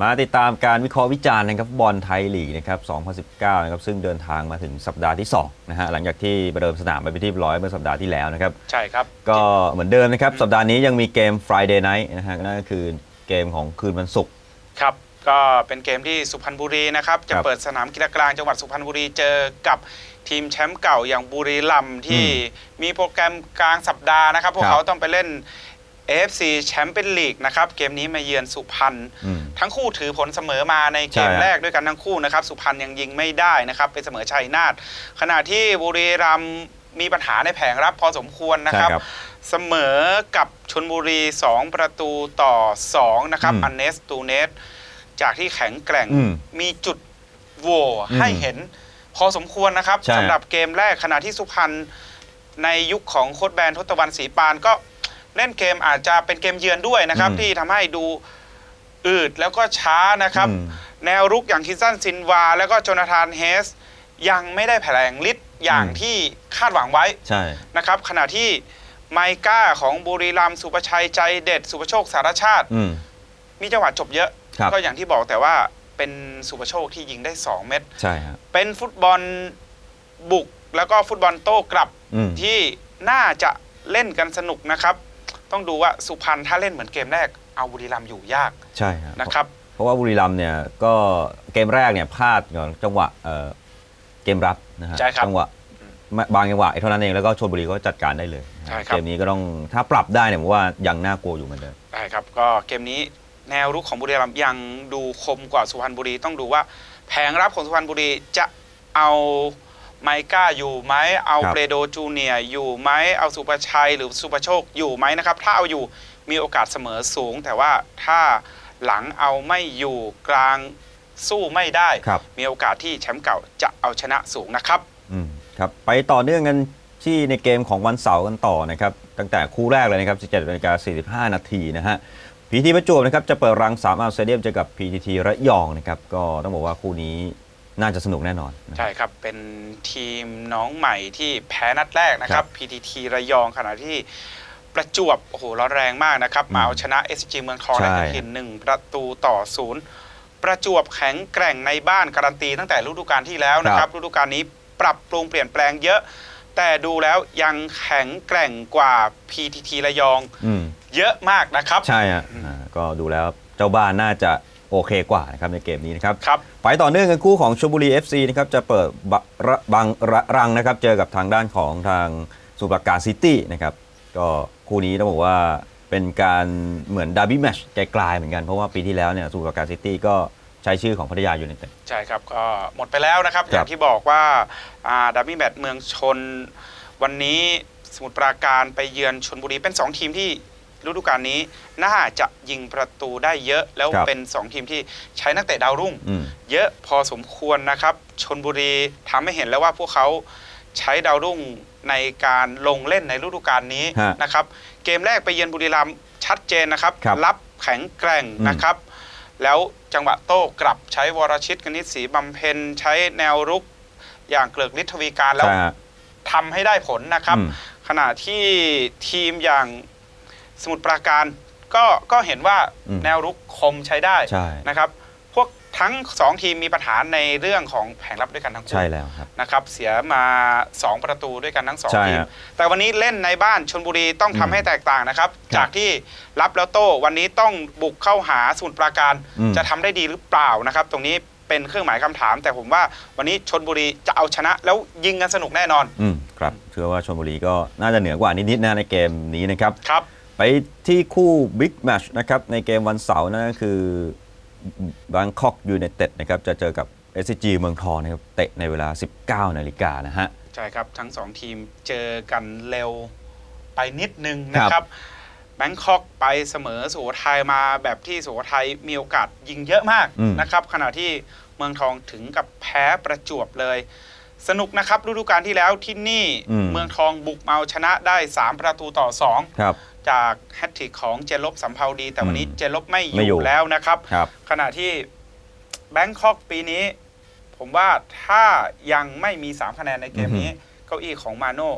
มาติดตามการวิเคราะห์วิจารณ์นะครับฟุตบอลไทยลีกนะครับ 2019 นะครับซึ่งเดินทางมาถึงสัปดาห์ที่2นะฮะหลังจากที่ประเดิมสนามไปเป็นที่เรียบร้อยเมื่อสัปดาห์ที่แล้วนะครับ ใช่ครับ ก็เหมือนเดิมนะครับ สัปดาห์นี้ยังมีเกม Friday Night นะฮะนั่นก็คือเกมของคืนวันศุกร์ครับก็เป็นเกมที่สุพรรณบุรีนะครับ จะครับเปิดสนามกีฬากลางจังหวัดสุพรรณบุรีเจอกับทีมแชมป์เก่าอย่างบุรีรัมย์ที่มีโปรแกรมกลางสัปดาห์นะครับ พวคกรับเขาต้องไปเล่น AFC แชมเปี้ยนลีกนะครับเกมนี้มาเยือนสุพรรณอืมทั้งคู่ถือผลเสมอมาในเกมใช่แรกด้วยกันทั้งคู่นะครับสุพรรณยังยิงไม่ได้นะครับเป็นเสมอชัยนาทขณะที่บุรีรัมย์มีปัญหาในแผงรับพอสมควรนะครับใช่ครับเสมอกับชนบุรี 2 ประตูต่อ 2 นะครับอืมอันเนสตูเนสจากที่แข็งแกร่งอืมมีจุดโหว่อืมให้เห็นพอสมควรนะครับใช่สำหรับเกมแรกขณะที่สุพรรณในยุคของโค้ชแบนทศตวรรณศรีปานก็ เล่นเกมอาจจะเป็นเกมเยือนด้วยนะครับ อืมที่ทำให้ดูอืดแล้วก็ช้านะครับ อืม แนวรุกอย่างคิสซันซินวา แล้วก็โจนาธานเฮส ยังไม่ได้แผลงฤทธิ์อย่างอืมที่คาดหวังไว้ใช่ นะครับ ขณะที่ไมก้าของบุรีรัมย์สุประชัยใจเด็ด สุประโชคสารชาติ อืม มีจังหวะจบเยอะ ครับ ก็อย่างที่บอกแต่ว่าเป็นสุประโชคที่ยิงได้ 2 เม็ด ใช่ครับเป็นฟุตบอลบุกแล้วก็ฟุตบอลโต้กลับอืม ที่น่าจะเล่นกันสนุกนะครับ ต้องดูว่าสุพรรณถ้าเล่นเหมือนเกมแรกเอาบุรีรัมย์อยู่ยากใช่ครับนะครับ เพราะว่าบุรีรัมย์เนี่ยก็เกมแรกเนี่ยพลาดก่อนจังหวะเอ่อเกมรับนะฮะใช่ครับจังหวะบางจังหวะเท่านั้นเองแล้วก็ชลบุรีก็จัดการได้เลยนะฮะใช่ครับ เกมนี้ก็ต้องถ้าปรับได้เนี่ยผมว่ายังน่ากลัวอยู่เหมือนเดิม ได้ครับก็เกมนี้แนวรุกของบุรีรัมย์ยังดูคมกว่าสุพรรณบุรีต้องดูว่าแผงรับของสุพรรณบุรีจะเอา ไมก้าอยู่ไหมเอาครับเปรโดจูเนียร์อยู่ไหมเอาสุประชัยหรือสุประโชคอยู่ไหมนะครับ ถ้าเอาอยู่มีโอกาสเสมอสูง แต่ว่าถ้าหลังเอาไม่อยู่กลางสู้ไม่ได้ครับมีโอกาสที่แชมป์เก่าจะเอาชนะสูงนะครับอืมครับไปต่อเนื่องกันที่ในเกมของวันเสาร์กันต่อนะครับตั้งแต่คู่แรกเลยนะครับ 17นาฬิกา45 นาทีนะฮะพีทีประจวบนะครับจะเปิดรังสามอาร์เซเดียมเจอกับ PTT ระยองนะครับก็ต้องบอกว่าคู่นี้ น่าจะสนุกแน่นอนนะ ใช่ครับ เป็นทีมน้องใหม่ที่แพ้นัดแรกนะคครัรับ บ PTT ระยองขณะที่ประจวบโอ้โหร้อนแรงมากนะครับ มาเอาชนะ SG เมืองทองใช่ได้ถึงหนึ่งประตูต่อศูนย์ประจวบแข็งแกร่งในบ้านการันตีตั้งแต่ฤดูกาลที่แล้วนะครับฤดูกาลนี้ปรับปรุงเปลี่ยนแปลงเยอะ แต่ดูแล้วยังแข็งแกร่งกว่า PTT ระยองอืม เยอะมากนะครับ ใช่ฮะอ่าก็ดูแล้วเจ้าบ้านน่าจะ โอเคกว่านะครับในเกมนี้นะครับครับไปต่อเนื่องกันคู่ของชลบุรี FC นะครับจะเปิดบะระบังระรังนะครับเจอกับทางด้านของทางสุปราการซิตี้นะครับก็คู่นี้ต้องบอกว่าเป็นการเหมือนดาร์บี้แมชไกลๆเหมือนกัน เพราะว่าปีที่แล้วเนี่ยสุปราการซิตี้ก็ใช้ชื่อของพัทยายูไนเต็ดใช่ครับก็หมดไปแล้วนะครับครับอย่างที่บอกว่าดับบี้แมตช์เมืองชนวันนี้สมุทรปราการไปเยือนชนบุรีเป็น 2 ทีมที่ ฤดูกาลนี้น่าจะยิงประตูได้เยอะแล้วครับเป็น 2 ทีมที่ใช้นักเตะดาวรุ่งอืมเยอะพอสมควรนะครับชนบุรีทำให้เห็นแล้วว่าพวกเขาใช้ดาวรุ่งในการลงเล่นในฤดูกาลนี้ฮะนะครับ เกมแรกไปเยือนบุรีรัมย์ชัดเจนนะครับครับรับแข็งแกร่งอืมนะครับ แล้วจังหวะโต้กลับใช้วรชิตกนิษฐ์ศรีบำเพ็ญใช้แนวรุกอย่างเกลือกฤทธวีการแล้วใช่ฮะทำให้ได้ผลนะครับอืมขณะที่ทีมอย่าง สมุทรปราการก็ก็เห็นว่าอืมแนวรุกคมใช้ได้ใช่ นะครับ พวกทั้งสองทีมมีปัญหาในเรื่องของแผงรับด้วยกันทั้งคู่ ใช่แล้วครับ นะครับเสียมา 2 ประตูด้วยกันทั้งสองใช่ทีมครับแต่วันนี้เล่นในบ้านชนบุรีต้องทำอืมให้แตกต่างนะครับ ครับจากที่รับแล้วโต้วันนี้ต้องบุกเข้าหาสมุทรปราการ อืม จะทำได้ดีหรือเปล่านะครับ ตรงนี้เป็นเครื่องหมายคำถาม แต่ผมว่าวันนี้ชนบุรีจะเอาชนะแล้วยิงกันสนุกแน่นอนอืมครับเชื่อว่าชลบุรีก็น่าจะเหนือกว่านิดๆนะในเกมนี้นะครับ ครับ ไปที่คู่บิ๊กแมชนะครับในเกมวันเสาร์นั่นก็คือบางคอกยูไนเต็ดนะครับจะเจอกับ SCG เมืองทองนะครับเตะในเวลา 19 นาฬิกานะฮะ ใช่ครับ ทั้งสองทีมเจอกันเร็วไปนิดนึงครับนะครับแบงคอกไปเสมอสุโขทัยมาแบบที่สุโขทัยมีโอกาสยิงเยอะมากอืมนะครับขณะที่เมืองทองถึงกับแพ้ประจวบเลย สนุกนะครับฤดูกาลที่แล้วที่นี่อืมเมืองทองบุกมาเอาชนะได้ 3 ประตูต่อครับ2 จากแฮตทริกของเจลบสัมภาวดี แต่วันนี้อืมเจลบไม่อไม่อยู่ยู่แล้วนะครับ ครับ ขณะที่แบงคอกปีนี้ ผมว่าถ้ายังไม่มี 3 คะแนนในเกมนี้ เก้าอี้ของมาโน่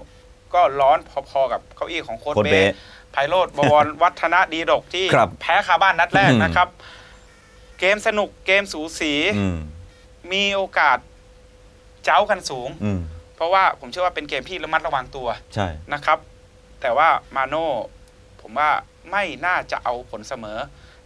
ก็ร้อนพอๆกับเก้าอี้ของโค้ชโค้ชเบเบ๊สไพโรธบวร วัฒนดีดกที่ครับแพ้คาบ้านนัดแรกอืม นะครับ เกมสนุกเกมสูสีอืมมีโอกาสเจ้ากันสูง อืมเพราะว่าผมเชื่อว่าเป็นเกมที่ระมัดระวังตัวใช่ นะครับ แต่ว่ามาโน่ ผมว่าไม่น่าจะเอาผลเสมอ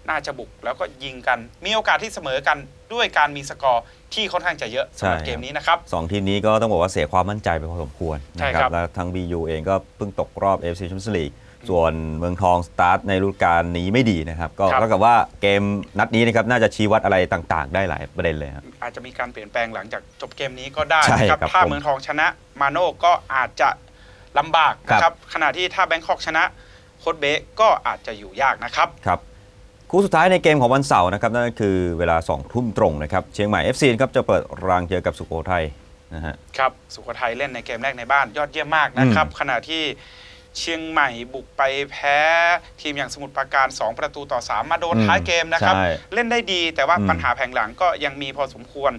น่าจะบุกแล้วก็ยิงกัน มีโอกาสที่เสมอกันด้วยการมีสกอร์ที่ค่อนข้างจะเยอะสำหรับเกมนี้นะครับสองทีมนี้ก็ต้องบอกว่าเสียความมั่นใจไปพอสมควรใช่นะครับครับแล้วทั้ง BU เองก็เพิ่งตกรอบ AFC Champions League ส่วนเมืองทองสตาร์ทในฤดูกาลนี้ไม่ดีนะครับ ก็ครับเท่ากับว่าเกมนัดนี้นะครับน่าจะชี้วัดอะไรต่างๆ ได้หลายประเด็นเลยครับอาจจะมีการเปลี่ยนแปลงหลังจากจบเกมนี้ก็ได้ใช่นะครับครับถ้าผมเมืองทองชนะมาโน่ก็อาจจะลำบากนะคครัรับบขณะที่ถ้าแบงคอกชนะ โค้ดเบะก็อาจจะอยู่ยากนะครับครับคู่สุดท้ายในเกมของวันเสาร์นะครับนั่นก็คือเวลา2ทุ่มตรงนะครับเชียงใหม่ FC นะครับจะเปิดรางเจอกับสุโขทัยนะฮะครับสุโขทัยเล่นในเกมแรกในบ้านยอดเยี่ยมมากนะครับขณะที่เชียงใหม่บุกไปแพ้ทีมอย่างสมุทรปราการ 2 ประตูต่อ 3 มาโดนอืมท้ายเกมนะครับใช่เล่นได้ดีแต่ว่าอืมปัญหาแผงหลังก็ยังมีพอสมควร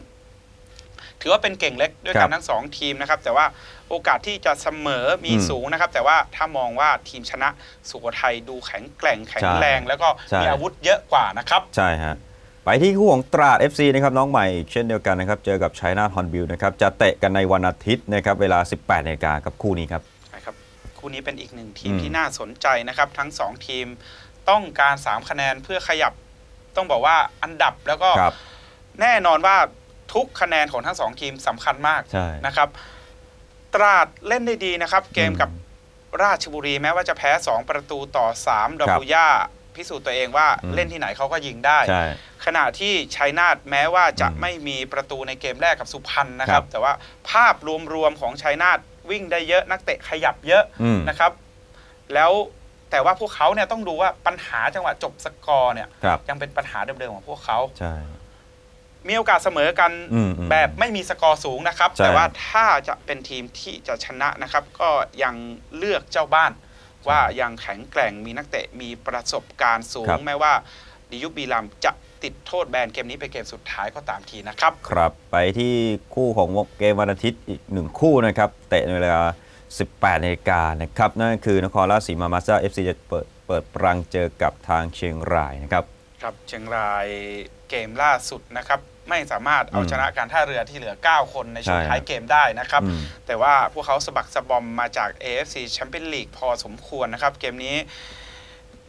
ถือว่าเป็นเก่งเล็กด้วยครักันบทั้งสองทีมนะครับ แต่ว่าโอกาสที่จะเสมอมีอืมสูงนะครับ แต่ว่าถ้ามองว่าทีมชนะสุโขทัยดูแข็งแกร่งแข็งใช่แรง แล้วก็ใช่มีอาวุธเยอะกว่านะครับ ใช่ฮะไปที่คู่ของตราด FC นะครับน้องใหม่อีกเช่นเดียวกันนะครับเจอกับชัยนาทฮอนบิลนะครับจะเตะกันในวันอาทิตย์นะครับเวลา 18นาฬิกากับคู่นี้ครับนะครับคู่นี้เป็นอีกหนึ่งทีมอืมที่น่าสนใจนะครับทั้ง 2 ทีมต้องการ 3 คะแนนเพื่อขยับต้องบอกว่าอันดับแล้วก็ครับแน่นอนว่า ทุกคะแนนของทั้ง2ทีมสำคัญมากใช่ นะครับ ตราดเล่นได้ดีนะครับ เกมอืมกับราชบุรีแม้ว่าจะแพ้ 2 ประตูต่อ3ดอครับบูย่าพิสูจน์ตัวเองว่าอืม เล่นที่ไหนเขาก็ยิงได้ ใช่ ขณะที่ชัยนาทแม้ว่าจะอืมไม่มีประตูในเกมแรกกับสุพรรณนะครับ ครับ แต่ว่าภาพรวมๆของชัยนาทวิ่งได้เยอะนักเตะขยับเยอะ อืมนะครับ แล้วแต่ว่าพวกเขาเนี่ยต้องดูว่าปัญหาจังหวะจบสกอร์เนี่ย ครับยังเป็นปัญหาเดิมๆของพวกเขา ใช่ มีโอกาสเสมอกันอืมอืมแบบไม่มีสกอร์สูงนะครับใช่แต่ว่าถ้าจะเป็นทีมที่จะชนะนะครับ ก็ยังเลือกเจ้าบ้าน ว่ายังแข็งแกร่งมีนักเตะมีประสบการณ์สูงครับแม้ว่าดิยุบบีลัมจะติดโทษแบนเกมนี้เป็นเกมสุดท้ายก็ตามทีนะครับ ครับไปที่คู่ของเกมวันอาทิตย์อีกหนึ่งคู่นะครับเตะในเวลา 18นาฬิกานะครับ นั่นก็คือนครราชสีมามาสเตอร์ FC จะเปิดเปิดปรังเจอกับทางเชียงรายนะครับ ครับเชียงรายเกมล่าสุดนะครับ ไม่สามารถเอาอืมชนะการท่าเรือที่เหลือ 9 คนในช่วงใช่ท้ายเกมได้นะครับ อืม แต่ว่าพวกเขาสะบักสะบอมมาจาก AFC Champions League พอสมควรนะครับ เกมนี้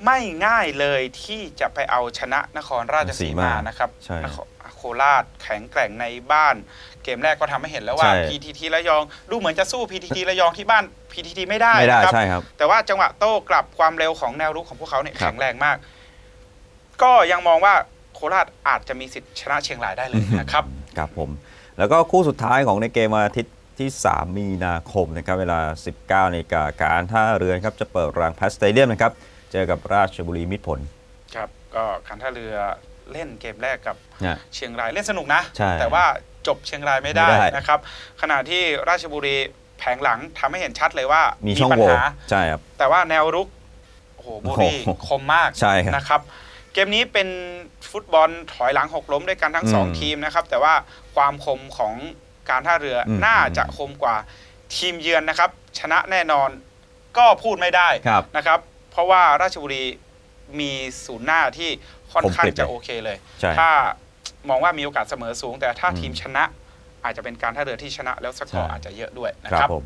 ไม่ง่ายเลยที่จะไปเอาชนะนครราชสีมานะครับใช่นครโคราชแข็งแกร่งในบ้าน เกมแรกก็ทำให้เห็นแล้วว่า ใช่ PTT ระยอง ดูเหมือนจะสู้ PTT ระยองที่บ้าน PTT ไม่ได้ไม่ได้นะครับ ใช่ครับ แต่ว่าจังหวะโต้กลับความเร็วของแนวรุกของพวกเขาเนี่ยครับแข็งแรงมาก ก็ยังมองว่า โคราชอาจจะมีสิทธิ์ชนะเชียงรายได้เลยนะครับ ครับผม แล้วก็คู่สุดท้ายของในเกมวันอาทิตย์ที่ 3 มีนาคมนะครับเวลา 19นาฬิกาการท่าเรือนะครับจะเปิดรางแพสเตเดียมนะครับ เจอกับราชบุรีมิตรผล ครับก็การท่าเรือเล่นเกมแรกกับนะเชียงรายเล่นสนุกนะ ใช่ แต่ว่าจบเชียงรายไม่ได้ไม่ได้ นะครับ ขณะที่ราชบุรีแผงหลังทำให้เห็นชัดเลยว่ามีมีช่องปัญโหว่หา ใช่ครับ แต่ว่าแนวรุกโอ้โหบุรีโอ้โหคมมากใช่ครับ นะครับเกมนี้เป็นฟุตบอลถอยหลังหกล้มด้วยกันทั้งสองอืมทีมนะครับ แต่ว่าความคมของการท่าเรืออม น่าจะคมกว่าทีมเยือนนะครับ ชนะแน่นอนก็พูดไม่ได้ครับ นะครับ เพราะว่าราชบุรีมีศูนย์หน้าที่ค่อนข้างคมกริบจะเลยโอเคเลย ใช่ ถ้ามองว่ามีโอกาสเสมอสูง แต่ถ้าอืม ทีมชนะอาจจะเป็นการท่าเรือที่ชนะแล้วสกอร์ใช่อาจจะเยอะด้วยนะครัครับบ ผม